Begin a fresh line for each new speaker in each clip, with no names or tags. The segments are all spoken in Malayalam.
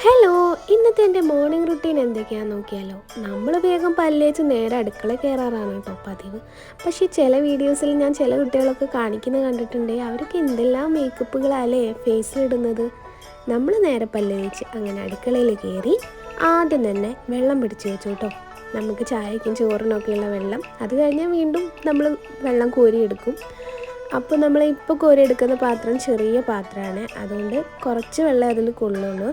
ഹലോ ഇന്നത്തെ എന്റെ മോർണിംഗ് റുട്ടീൻ എന്തൊക്കെയാണെന്ന് നോക്കിയാലോ? നമ്മൾ വേഗം പല്ലേച്ച് നേരെ അടുക്കള കയറാറാണ് കേട്ടോ പതിവ്. പക്ഷേ ചില വീഡിയോസിൽ ഞാൻ ചില കുട്ടികളൊക്കെ കാണിക്കുന്നത് കണ്ടിട്ടുണ്ട്. അവർക്ക് എന്തെല്ലാം മേക്കപ്പുകളല്ലേ ഫേസിലിടുന്നത് നമ്മൾ നേരെ പല്ലേച്ച് അങ്ങനെ അടുക്കളയിൽ കയറി ആദ്യം തന്നെ വെള്ളം പിടിച്ച് വെച്ചു കേട്ടോ. നമുക്ക് ചായക്കും ചോറിനൊക്കെയുള്ള വെള്ളം. അത് കഴിഞ്ഞാൽ വീണ്ടും നമ്മൾ വെള്ളം കോരിയെടുക്കും. അപ്പോൾ നമ്മൾ ഇപ്പോൾ കോരിയെടുക്കുന്ന പാത്രം ചെറിയ പാത്രമാണ്. അതുകൊണ്ട് കുറച്ച് വെള്ളം അതിൽ കൊള്ളുള്ളൂ.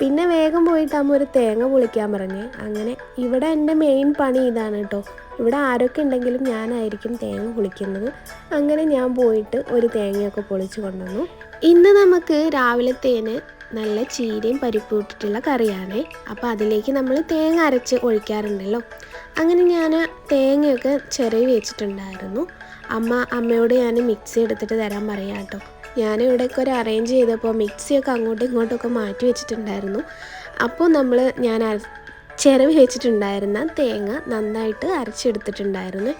പിന്നെ വേഗം പോയിട്ട് അമ്മ ഒരു തേങ്ങ പൊളിക്കാൻ പറഞ്ഞ്. അങ്ങനെ ഇവിടെ എന്റെ മെയിൻ പണി ഇതാണ് കേട്ടോ. ഇവിടെ ആരൊക്കെ ഉണ്ടെങ്കിലും ഞാനായിരിക്കും തേങ്ങ പൊളിക്കുന്നത്. അങ്ങനെ ഞാൻ പോയിട്ട് ഒരു തേങ്ങയൊക്കെ പൊളിച്ച് കൊണ്ടുവന്നു. ഇന്ന് നമുക്ക് രാവിലത്തേന് നല്ല ചീരയും പരിപ്പ് ഇട്ടിട്ടുള്ള കറിയാണ്. അപ്പോൾ അതിലേക്ക് നമ്മൾ തേങ്ങ അരച്ച് ഒഴിക്കാറുണ്ടല്ലോ. അങ്ങനെ ഞാൻ തേങ്ങയൊക്കെ ചിരവി വെച്ചിട്ടുണ്ടായിരുന്നു. അമ്മ അമ്മയോട് ഞാൻ മിക്സി എടുത്തിട്ട് തരാൻ പറയാം കേട്ടോ. ഞാൻ ഇവിടെയൊക്കെ ഒരു അറേഞ്ച് ചെയ്തപ്പോൾ മിക്സിയൊക്കെ അങ്ങോട്ടും ഇങ്ങോട്ടൊക്കെ മാറ്റി വെച്ചിട്ടുണ്ടായിരുന്നു. അപ്പോൾ നമ്മൾ ഞാൻ ചിരവി വെച്ചിട്ടുണ്ടായിരുന്ന തേങ്ങ നന്നായിട്ട് അരച്ചെടുത്തിട്ടുണ്ടായിരുന്നു.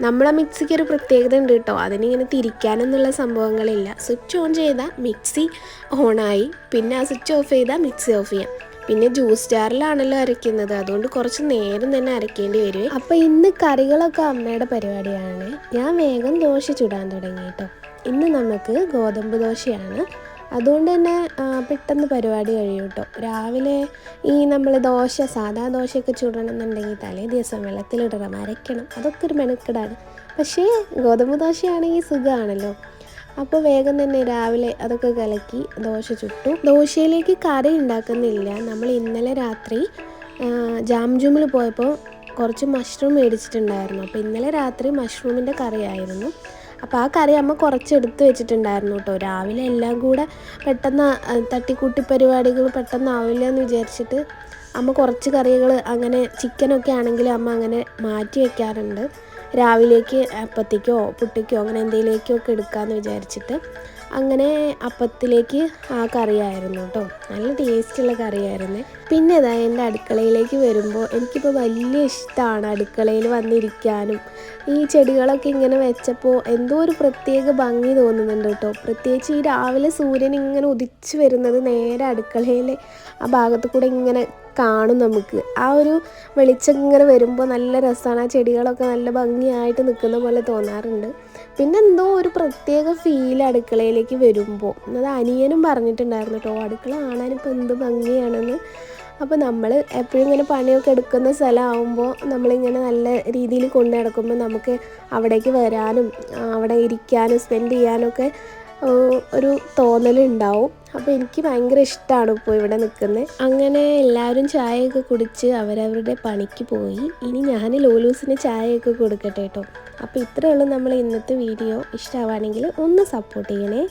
നമ്മളെ മിക്സിക്ക് ഒരു പ്രത്യേകത ഉണ്ട് കേട്ടോ. അതിനിങ്ങനെ തിരിക്കാനെന്നുള്ള സംഭവങ്ങളില്ല. സ്വിച്ച് ഓൺ ചെയ്താൽ മിക്സി ഓണായി. പിന്നെ ആ സ്വിച്ച് ഓഫ് ചെയ്താൽ മിക്സി ഓഫ് ചെയ്യാം. പിന്നെ ജ്യൂസ് ജാറിലാണല്ലോ അരയ്ക്കുന്നത്. അതുകൊണ്ട് കുറച്ച് നേരം തന്നെ അരയ്ക്കേണ്ടി വരും. അപ്പോൾ ഇന്ന് കറികളൊക്കെ അമ്മയുടെ പരിപാടിയാണ്. ഞാൻ വേഗം ദോശ ചുടാൻ തുടങ്ങി കേട്ടോ ഇന്ന് നമുക്ക് ഗോതമ്പ് ദോശയാണ്. അതുകൊണ്ട് തന്നെ പെട്ടെന്ന് പരിപാടി കഴിയും കേട്ടോ രാവിലെ ഈ നമ്മൾ ദോശ സാധാ ദോശയൊക്കെ ചുടണമെന്നുണ്ടെങ്കിൽ തലേ ദിവസം വെള്ളത്തിലിടണം അരയ്ക്കണം. അതൊക്കെ ഒരു മെനക്കെടാണ്. പക്ഷേ ഗോതമ്പ് ദോശയാണെങ്കിൽ സുഖമാണല്ലോ അപ്പോൾ വേഗം തന്നെ രാവിലെ അതൊക്കെ കലക്കി ദോശ ചുട്ടു. ദോശയിലേക്ക് കറി ഉണ്ടാക്കുന്നില്ല. നമ്മൾ ഇന്നലെ രാത്രി ജാംജൂമിൽ പോയപ്പോൾ കുറച്ച് മഷ്റൂം മേടിച്ചിട്ടുണ്ടായിരുന്നു. അപ്പോൾ ഇന്നലെ രാത്രി മഷ്റൂമിന്റെ കറിയായിരുന്നു. അപ്പോൾ ആ കറി അമ്മ കുറച്ച് എടുത്തു വെച്ചിട്ടുണ്ടായിരുന്നു കേട്ടോ. രാവിലെ എല്ലാം കൂടെ പെട്ടെന്ന് തട്ടിക്കൂട്ടി പരിപാടികൾ പെട്ടെന്ന് ആവില്ല എന്ന് വിചാരിച്ചിട്ട് അമ്മ കുറച്ച് കറികൾ അങ്ങനെ ചിക്കനൊക്കെ ആണെങ്കിൽ അമ്മ അങ്ങനെ മാറ്റി വെക്കാറുണ്ട്. രാവിലേക്ക് അപ്പത്തേക്കോ പുട്ടിക്കോ അങ്ങനെ എന്തെങ്കിലേക്കോ ഒക്കെ എടുക്കാമെന്ന് വിചാരിച്ചിട്ട് അങ്ങനെ അപ്പത്തിലേക്ക് ആ കറിയായിരുന്നു കേട്ടോ നല്ല ടേസ്റ്റുള്ള കറിയായിരുന്നു. പിന്നെ ഇതാ എന്റെ അടുക്കളയിലേക്ക് വരുമ്പോൾ എനിക്കിപ്പോൾ വലിയ ഇഷ്ടമാണ് അടുക്കളയിൽ വന്നിരിക്കാനും. ഈ ചെടികളൊക്കെ ഇങ്ങനെ വെച്ചപ്പോൾ എന്തോ ഒരു പ്രത്യേക ഭംഗി തോന്നുന്നുണ്ട് കേട്ടോ പ്രത്യേകിച്ച് ഈ രാവിലെ സൂര്യൻ ഇങ്ങനെ ഉദിച്ചു വരുന്നത് നേരെ അടുക്കളയിലെ ആ ഭാഗത്ത് കൂടെ ഇങ്ങനെ കാണും നമുക്ക്. ആ ഒരു വെളിച്ചം ഇങ്ങനെ വരുമ്പോൾ നല്ല രസമാണ് ആ ചെടികളൊക്കെ നല്ല ഭംഗിയായിട്ട് നിൽക്കുന്ന പോലെ തോന്നാറുണ്ട്. പിന്നെ എന്തോ ഒരു പ്രത്യേക ഫീൽ അടുക്കളയിലേക്ക് വരുമ്പോൾ അത് അനിയനും പറഞ്ഞിട്ടുണ്ടായിരുന്നു കേട്ടോ അടുക്കള കാണാനിപ്പോൾ എന്ത് ഭംഗിയാണെന്ന്. അപ്പോൾ നമ്മൾ എപ്പോഴും ഇങ്ങനെ പണിയൊക്കെ എടുക്കുന്ന സ്ഥലമാകുമ്പോൾ നമ്മളിങ്ങനെ നല്ല രീതിയിൽ കൊണ്ടു നടക്കുമ്പോൾ നമുക്ക് അവിടേക്ക് വരാനും അവിടെ ഇരിക്കാനും സ്പെൻഡ് ചെയ്യാനൊക്കെ ഒരു തോന്നലുണ്ടാവും. അപ്പോൾ എനിക്ക് ഭയങ്കര ഇഷ്ടമാണ് ഇപ്പോൾ ഇവിടെ നിൽക്കുന്നത് അങ്ങനെ എല്ലാവരും ചായയൊക്കെ കുടിച്ച് അവരവരുടെ പണിക്ക് പോയി. ഇനി ഞാൻ ലോലൂസിന് ചായയൊക്കെ കൊടുക്കട്ടെ കേട്ടോ അപ്പോൾ ഇത്രയേ ഉള്ളൂ നമ്മൾ ഇന്നത്തെ വീഡിയോ. ഇഷ്ടമാവുകയാണെങ്കിൽ ഒന്ന് സപ്പോർട്ട് ചെയ്യണേ.